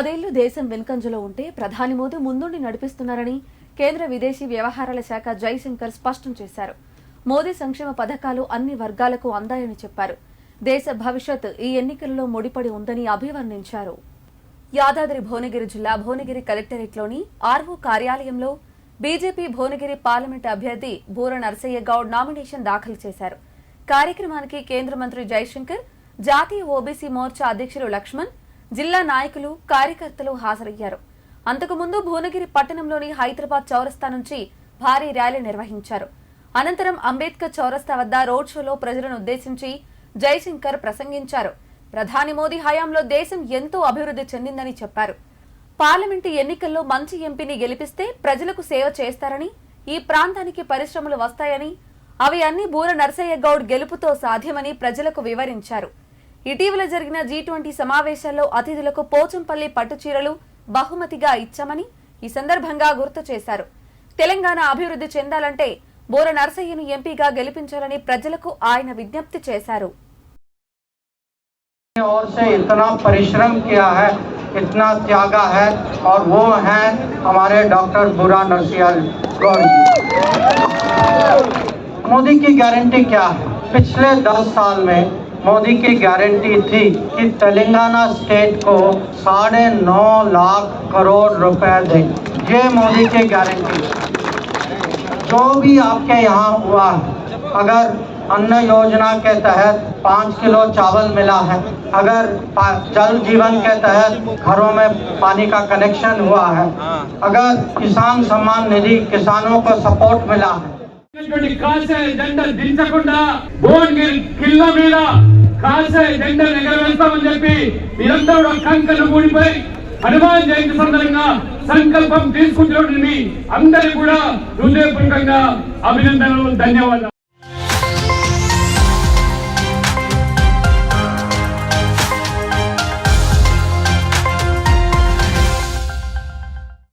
పదేళ్ళు దేశం వెనుకంజలో ఉంటే ప్రధాని మోదీ ముందుండి నడిపిస్తున్నారని కేంద్ర విదేశీ వ్యవహారాల శాఖ జైశంకర్ స్పష్టం చేశారు. మోదీ సంక్షేమ పథకాలు అన్ని వర్గాలకు అందాయని చెప్పారు. దేశ భవిష్యత్ ఈ ఎన్నికల్లో ముడిపడి ఉందని అభివర్ణించారు. యాదాద్రి భువనగిరి జిల్లా భువనగిరి కలెక్టరేట్లోని ఆర్వో కార్యాలయంలో బీజేపీ భువనగిరి పార్లమెంట్ అభ్యర్థి బూర నరసయ్య గౌడ్ నామినేషన్ దాఖలు చేశారు. కార్యక్రమానికి కేంద్ర మంత్రి జైశంకర్ జాతీయ ఓబీసీ మోర్చా అధ్యక్షులు లక్ష్మణ్ జిల్లా నాయకులు కార్యకర్తలు హాజరయ్యారు. అంతకుముందు భువనగిరి పట్టణంలోని హైదరాబాద్ చౌరస్తా నుంచి భారీ ర్యాలీ నిర్వహించారు. అనంతరం అంబేద్కర్ చౌరస్తా వద్ద రోడ్ షోలో ప్రజలను ఉద్దేశించి జైశంకర్ ప్రసంగించారు. ప్రధాని మోదీ హయాంలో దేశం ఎంతో అభివృద్ధి చెందిందని చెప్పారు. పార్లమెంటు ఎన్నికల్లో మంచి ఎంపీని గెలిపిస్తే ప్రజలకు సేవ చేస్తారని ఈ ప్రాంతానికి పరిశ్రమలు వస్తాయని అవి అన్ని బూర నరసయ్య గౌడ్ గెలుపుతో సాధ్యమని ప్రజలకు వివరించారు. ఇటీవల జరిగిన జీ ట్వంటీ సమావేశాల్లో అతిథులకు పోచంపల్లి పట్టుచీరలు బహుమతిగా ఇచ్చామని ఈ సందర్భంగా గుర్తు చేశారు తెలంగాణ అభివృద్ధి చెందాలంటే బూర నరసయ్యను ఎంపీగా గెలిపించాలని ప్రజలకు ఆయన విజ్ఞప్తి చేశారు ओर से इतना परिश्रम किया है इतना त्यागा है और वो हैं हमारे डॉक्टर बुरा नरसिंह गौर जी मोदी की गारंटी क्या है पिछले दस साल में मोदी की गारंटी थी कि तेलंगाना स्टेट को साढ़े नौ लाख करोड़ रुपए दें ये मोदी की गारंटी जो भी आपके यहाँ हुआ, अगर अन्न योजना के तहत पाँच किलो चावल मिला है, अगर जल जीवन के तहत घरों में पानी का कनेक्शन हुआ है, अगर किसान सम्मान निधि किसानों को सपोर्ट मिला है। ఉన్నటువంటి జెండా ఎగరవేస్తామని చెప్పి మీరందరూ ఆకాంక్షలు కూడిపోయి హనుమాన్ జయంతి సందర్భంగా సంకల్పం తీసుకుంటున్న మీ అందరికీ కూడా హృదయపూర్వకంగా అభినందనలు ధన్యవాదాలు.